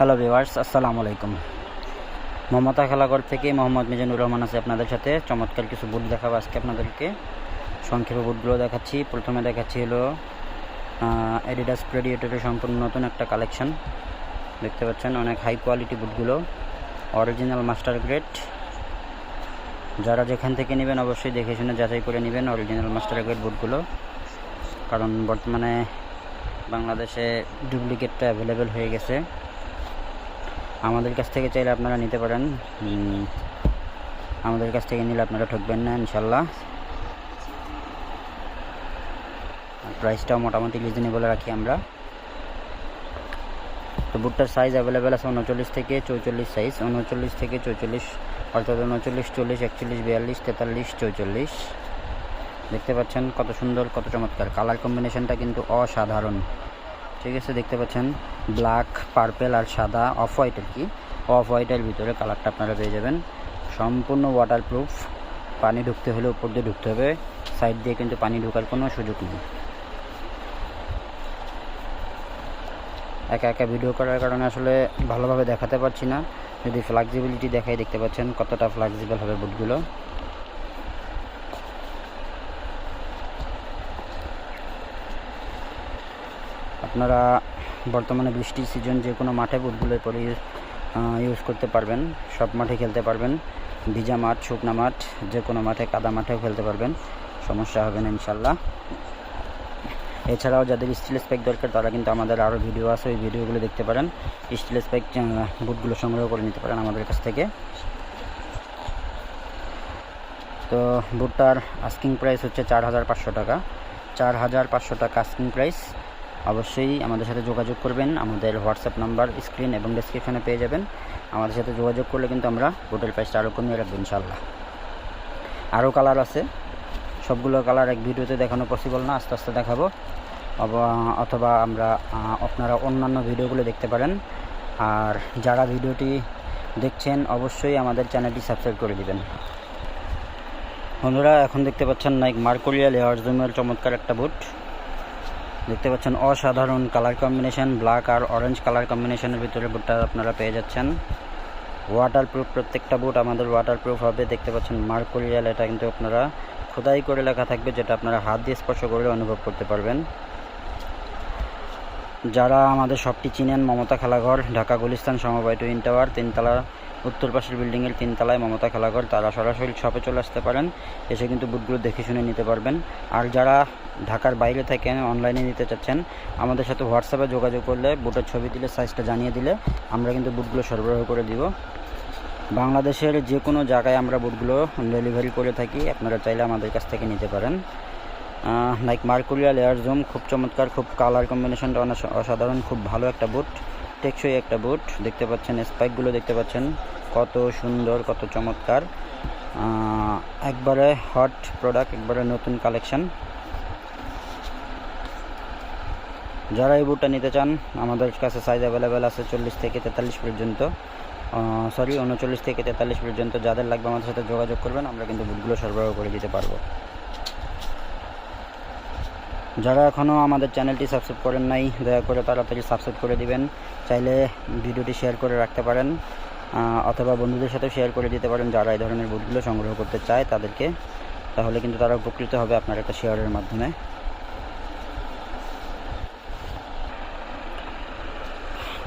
Hello viewers আসসালামু আলাইকুম মমতা খেলাঘর থেকে মোহাম্মদ মিজানুর রহমান আছে আপনাদের সাথে। চমৎকার কিছু বুট দেখাবো আজকে আপনাদেরকে। সংক্ষেপে বুটগুলো দেখাচ্ছি। প্রথমে দেখাচ্ছি হলো এডিডাস প্রেডিয়েটরের সম্পূর্ণ নতুন একটা কালেকশন দেখতে পাচ্ছেন, অনেক হাই কোয়ালিটি বুটগুলো অরিজিনাল মাস্টার গ্রেড যারা যেখান থেকে নেবেন অবশ্যই দেখে শুনে যাচাই করে নেবেন অরিজিনাল মাস্টার গ্রেড বুটগুলো কারণ বর্তমানে বাংলাদেশে ডুপ্লিকেটটা অ্যাভেলেবেল হয়ে গেছে। আমাদের কাছ থেকে চাইলে আপনারা নিতে পারেন। আমাদের কাছ থেকে নিলে আপনারা ঠকবেন না, ইনশাল্লাহ। প্রাইসটাও মোটামুটি রিজনেবল রাখি আমরা। তো বুটটার সাইজ অ্যাভেলেবেল আছে উনচল্লিশ থেকে চৌচল্লিশ সাইজ উনচল্লিশ থেকে চৌচল্লিশ, অর্থাৎ উনচল্লিশ, চল্লিশ, একচল্লিশ, বিয়াল্লিশ, তেতাল্লিশ, চৌচল্লিশ। দেখতে পাচ্ছেন কত সুন্দর, কত চমৎকার। কালার কম্বিনেশনটা কিন্তু অসাধারণ। ঠিক আছে, দেখতে পাচ্ছেন ব্ল্যাক পার্পেল আর সাদা অফ হোয়াইট আর কি? অফ হোয়াইটের ভিতরে কালারটা আপনারা পেয়ে যাবেন। সম্পূর্ণ ওয়াটারপ্রুফ পানি ঢুকতে হলে উপর দিয়ে ঢুকতে হবে। সাইড দিয়ে কিন্তু পানি ঢোকার কোনো সুযোগ নেই। একা একা ভিডিও করার কারণে আসলে ভালোভাবে দেখাতে পারছি না। যদি ফ্লেক্সিবিলিটি দেখাই, দেখতে পাচ্ছেন কতটা ফ্লেক্সিবল হবে বুটগুলো আপনারা বর্তমানে বৃষ্টির সিজন যে কোনো মাঠে বুটগুলো পরে ইউজ করতে পারবেন। সব মাঠে খেলতে পারবেন। ভিজা মাঠ, শুকনা মাঠ, যে কোনো মাঠে, কাদা মাঠেও খেলতে পারবেন। সমস্যা হবে না ইনশাল্লাহ এছাড়াও যাদের স্টিল স্পাইক দরকার, তারা কিন্তু আমাদের আরও ভিডিও আছে, ওই ভিডিওগুলো দেখতে পারেন। স্টিল স্পাইক বুটগুলো সংগ্রহ করে নিতে পারেন আমাদের কাছ থেকে। তো বুটটার আস্কিং প্রাইস হচ্ছে চার হাজার পাঁচশো টাকা। চার হাজার পাঁচশো টাকা আস্কিং প্রাইস অবশ্যই আমাদের সাথে যোগাযোগ করবেন। আমাদের হোয়াটসঅ্যাপ নাম্বার স্ক্রিন এবং ডেসক্রিপশনে পেয়ে যাবেন। আমাদের সাথে যোগাযোগ করলে কিন্তু আমরা হোটেল প্রাইসটা আরও কমিয়ে রাখব ইনশাল্লাহ আরও কালার আছে। সবগুলো কালার এক ভিডিওতে দেখানো পসিবল না, আস্তে আস্তে দেখাবো। অথবা আমরা আপনারা অন্যান্য ভিডিওগুলো দেখতে পারেন। আর যারা ভিডিওটি দেখছেন, অবশ্যই আমাদের চ্যানেলটি সাবস্ক্রাইব করে দিবেন। বন্ধুরা, এখন দেখতে পাচ্ছেন নাইক মার্কোরিয়াল এয়ার জুমের চমৎকার একটা বুট দেখতে পাচ্ছেন অসাধারণ কালার কম্বিনেশন ব্ল্যাক আর অরেঞ্জ কালার কম্বিনেশনের ভিতরে বুটটা আপনারা পেয়ে যাচ্ছেন। ওয়াটারপ্রুফ প্রত্যেকটা বুট আমাদের ওয়াটারপ্রুফ হবে। দেখতে পাচ্ছেন মার্কোরিয়াল এটা কিন্তু আপনারা খোদাই করে লেখা থাকবে, যেটা আপনারা হাত দিয়ে স্পর্শ করলে অনুভব করতে পারবেন। যারা আমাদের শপটি চিনেন, মমতা খেলাঘর, ঢাকা গুলিস্তান সমবায় টুইন টাওয়ার, তিনতলা, উত্তর পাশের বিল্ডিংয়ের তিনতলায় মমতা খেলাঘর, তারা সরাসরি শপে চলে আসতে পারেন। এসে কিন্তু বুটগুলো দেখে শুনে নিতে পারবেন। আর যারা ঢাকার বাইরে থেকে অনলাইনে নিতে চাচ্ছেন, আমাদের সাথে হোয়াটসঅ্যাপে যোগাযোগ করলে বুটের ছবি দিলে সাইজটা জানিয়ে দিলে, আমরা কিন্তু বুটগুলো সরবরাহ করে দিব। বাংলাদেশের যে কোনো জায়গায় আমরা বুটগুলো ডেলিভারি করে থাকি, আপনারা চাইলে আমাদের কাছ থেকে নিতে পারেন। লাইক মার্কুরিয়াল এয়ার জুম খুব চমৎকার, খুব কালার কম্বিনেশনটা অনেক অসাধারণ, খুব ভালো একটা বুট টেকসই একটা বুট দেখতে পাচ্ছেন স্পাইকগুলো দেখতে পাচ্ছেন, কত সুন্দর, কত চমৎকার। একবারে হট প্রোডাক্ট একবারে নতুন কালেকশন যারা এই বুটটা নিতে চান, আমাদের কাছে সাইজ অ্যাভেলেবেল আছে চল্লিশ থেকে তেতাল্লিশ পর্যন্ত। সরি উনচল্লিশ থেকে তেতাল্লিশ পর্যন্ত। যাদের লাগবে আমাদের সাথে যোগাযোগ করবেন, আমরা কিন্তু বুটগুলো সরবরাহ করে দিতে পারব। যারা এখনও আমাদের চ্যানেলটি সাবস্ক্রাইব করেন নাই, দয়া করে তাড়াতাড়ি সাবস্ক্রাইব করে দিবেন। চাইলে ভিডিওটি শেয়ার করে রাখতে পারেন অথবা বন্ধুদের সাথে শেয়ার করে দিতে পারেন যারা এই ধরনের বুটগুলো সংগ্রহ করতে চায় তাদেরকে। তাহলে কিন্তু তারা উপকৃত হবে আপনার একটা শেয়ারের মাধ্যমে।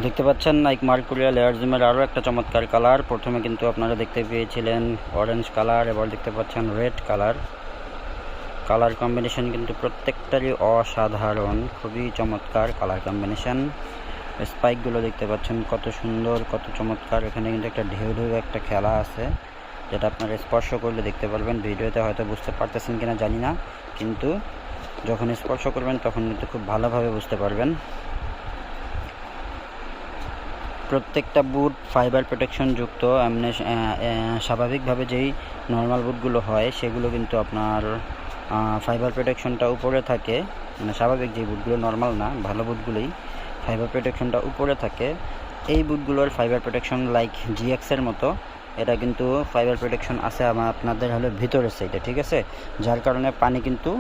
দেখতে পাচ্ছেন নাইক মার্কুরিয়াল এয়ারজিমের আরও একটা চমৎকার কালার। প্রথমে কিন্তু আপনারা দেখতে পেয়েছিলেন অরেঞ্জ কালার, এবার দেখতে পাচ্ছেন রেড কালার। কালার কম্বিনেশন কিন্তু প্রত্যেকটারই অসাধারণ, খুবই চমৎকার কালার কম্বিনেশন। স্পাইকগুলো দেখতে পাচ্ছেন, কত সুন্দর, কত চমৎকার। এখানে কিন্তু একটা ঢেউ ঢেউ একটা খেলা আছে, যেটা আপনারা স্পর্শ করলে দেখতে পারবেন। ভিডিওতে হয়তো বুঝতে পারতেছেন কিনা জানি না, কিন্তু যখন স্পর্শ করবেন তখন কিন্তু খুব ভালোভাবে বুঝতে পারবেন। প্রত্যেকটা বুট ফাইবার প্রোটেকশন যুক্ত, এমনি স্বাভাবিকভাবে যেই নর্মাল বুটগুলো হয়, সেগুলো কিন্তু আপনার ফাইবার প্রোটেকশনটা উপরে থাকে। মানে স্বাভাবিক যে বুটগুলো নর্মাল না, ভালো বুটগুলোই ফাইবার প্রোটেকশনটা উপরে থাকে। এই বুটগুলোর ফাইবার প্রোটেকশন লাইক জিএক্সের মতো, এটা কিন্তু ফাইবার প্রোটেকশন আছে আমার আপনাদের হলো ভিতরের সাইডে ঠিক আছে? যার কারণে পানি কিন্তু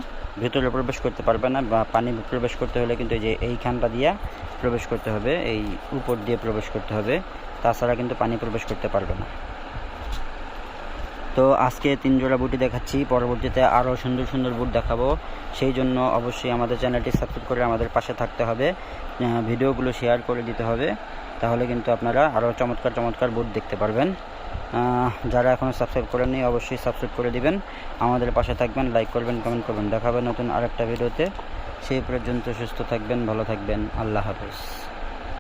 ভিতরে প্রবেশ করতে পারবে না বা পানি প্রবেশ করতে হলে কিন্তু এই যে এইখানটা দিয়ে প্রবেশ করতে হবে, এই উপর দিয়ে প্রবেশ করতে হবে। তাছাড়া কিন্তু পানি প্রবেশ করতে পারবে না। তো আজকে তিন জোড়া বুটি দেখাচ্ছি। পরবর্তীতে আরও সুন্দর সুন্দর বুট দেখাবো। সেই জন্য অবশ্যই আমাদের চ্যানেলটি সাবস্ক্রাইব করে আমাদের পাশে থাকতে হবে। ভিডিওগুলো শেয়ার করে দিতে হবে। তাহলে কিন্তু আপনারা আরও চমৎকার চমৎকার বুট দেখতে পারবেন। যারা এখনও সাবস্ক্রাইব করেননি, অবশ্যই সাবস্ক্রাইব করে দিবেন। আমাদের পাশে থাকবেন, লাইক করবেন, কমেন্ট করবেন। দেখাবেন নতুন আরেকটা ভিডিওতে। সেই পর্যন্ত সুস্থ থাকবেন, ভালো থাকবেন। আল্লাহ হাফেজ।